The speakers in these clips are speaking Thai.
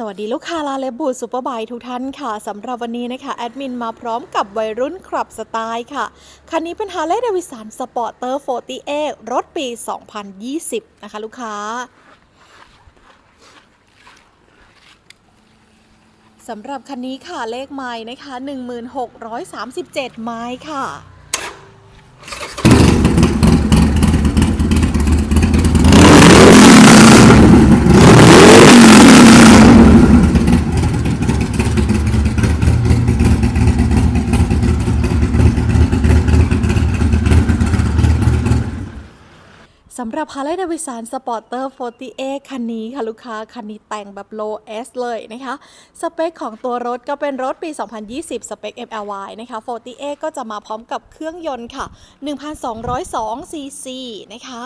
สวัสดีลูกค้าลาเลบูดซูเปอร์ไบทุกท่านค่ะสำหรับวันนี้นะคะแอดมินมาพร้อมกับวัยรุ่นขับสไตล์ค่ะ คันนี้เป็นฮาร์เลย์เดวิสันสปอร์เตอร์48 รถปี 2020 นะคะลูกค้าสำหรับคันนี้ค่ะเลขไม้นะคะ 1637 ไม้ค่ะ สำหรับ Harley Davidson Sporter 48 คันนี้ค่ะลูกค้า คันนี้แต่งแบบ low S เลยนะคะ สเปคของตัวรถก็เป็นรถปี 2020 สเปค MLY นะคะ 48 ก็จะมาพร้อมกับเครื่องยนต์ค่ะ 1,202 cc นะคะ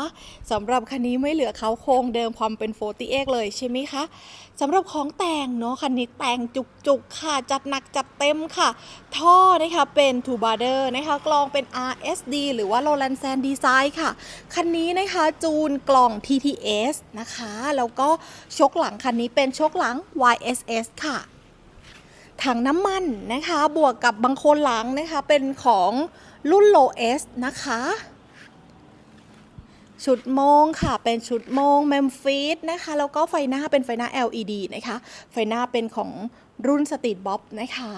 สำหรับคันนี้ไม่เหลือเขาโครงเดิมความเป็น 48 เลยใช่ไหมคะสำหรับของแต่งเนาะคันนี้แต่งจุกๆค่ะ จัดหนักจัดเต็มค่ะ ท่อนะคะเป็น two barder นะคะกลองเป็น RSD หรือว่า Roland Sand Design ค่ะ คันนี้นะคะจูนกล่อง TTS นะคะ แล้วก็ชกหลังคันนี้เป็นชกหลัง YSS ค่ะ ถังน้ำมันนะคะ บวกกับบางโคนหลังนะคะ เป็นของรุ่น Low S นะคะ ชุดโมงค่ะ เป็นชุดโมงเมมฟิสนะคะ แล้วก็ไฟหน้าเป็นไฟหน้า LED นะคะ ไฟหน้าเป็นของรุ่นสตรีทบ๊อบนะคะ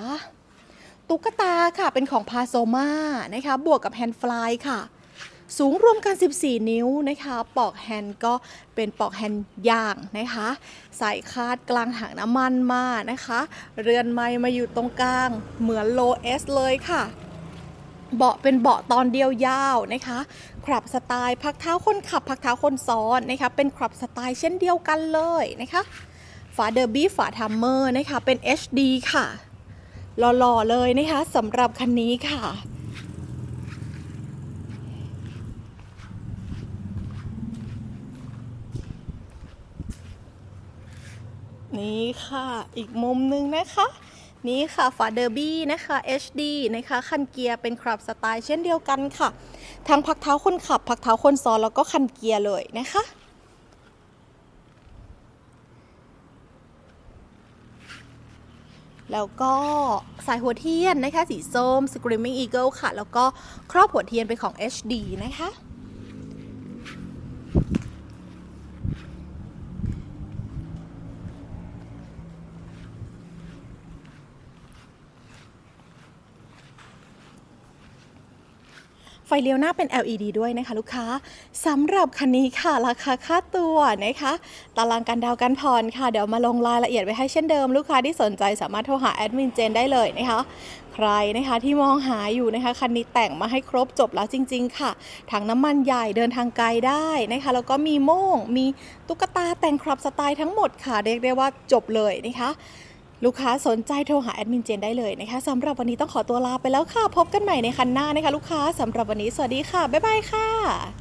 ตุ๊กตาค่ะเป็นของพาโซมานะคะ บวกกับแฮนด์ฟลายค่ะ สูงรวมกัน 14 นิ้วนะคะ ปอกแฮนด์ก็เป็นปอกแฮนด์ย่างนะคะ ใส่คาดกลางถังน้ำมันมานะคะ เรือนไม้มาอยู่ตรงกลางเหมือนโลเอสเลยค่ะ เบาะเป็นเบาะตอนเดียวยาวนะคะขับสไตล์พักเท้าคนขับพักเท้าคนซ้อนนะคะ เป็นขับสไตล์เช่นเดียวกันเลยนะคะ ฝาเดอร์บี้ฝาทัมเมอร์นะคะ เป็น HD ค่ะหล่อๆเลยนะคะสำหรับคันนี้ค่ะ นี่ค่ะ อีกมุมหนึ่งนะคะ นี่ค่ะฝาเดอร์บี้นะคะ HD นะคะคันเกียร์เป็นขับสไตล์เช่นเดียวกันค่ะ ทั้งพักเท้าคนขับ พักเท้าคนซ้อนแล้วก็คันเกียร์เลยนะคะแล้วก็สายหัวเทียนนะคะ สีส้ม Screaming Eagle ค่ะ แล้วก็ครอบหัวเทียนเป็นของ HD นะคะ ไฟเลี้ยวหน้าเป็น LED ด้วยนะคะลูกค้าสำหรับคันนี้ค่ะราคาค่าตัวนะคะตารางการดาวน์การผ่อนค่ะ เดี๋ยวมาลงรายละเอียดไว้ให้เช่นเดิมลูกค้าที่สนใจสามารถโทรหาแอดมินเจนได้เลยนะคะใครนะคะที่มองหาอยู่นะคะคันนี้แต่งมาให้ครบจบแล้วจริง ๆ ค่ะถังน้ำมันใหญ่เดินทางไกลได้นะคะแล้วก็มีโม่งมีตุ๊กตาแต่งครอบสไตล์ทั้งหมดค่ะเรียกได้ว่าจบเลยนะคะ ลูกค้าสนใจโทรหาแอดมินเจนได้เลยนะคะสำหรับวันนี้ต้องขอตัวลาไปแล้วค่ะ พบกันใหม่ในคันหน้านะคะ ลูกค้าสำหรับวันนี้สวัสดีค่ะ บ๊ายบายค่ะ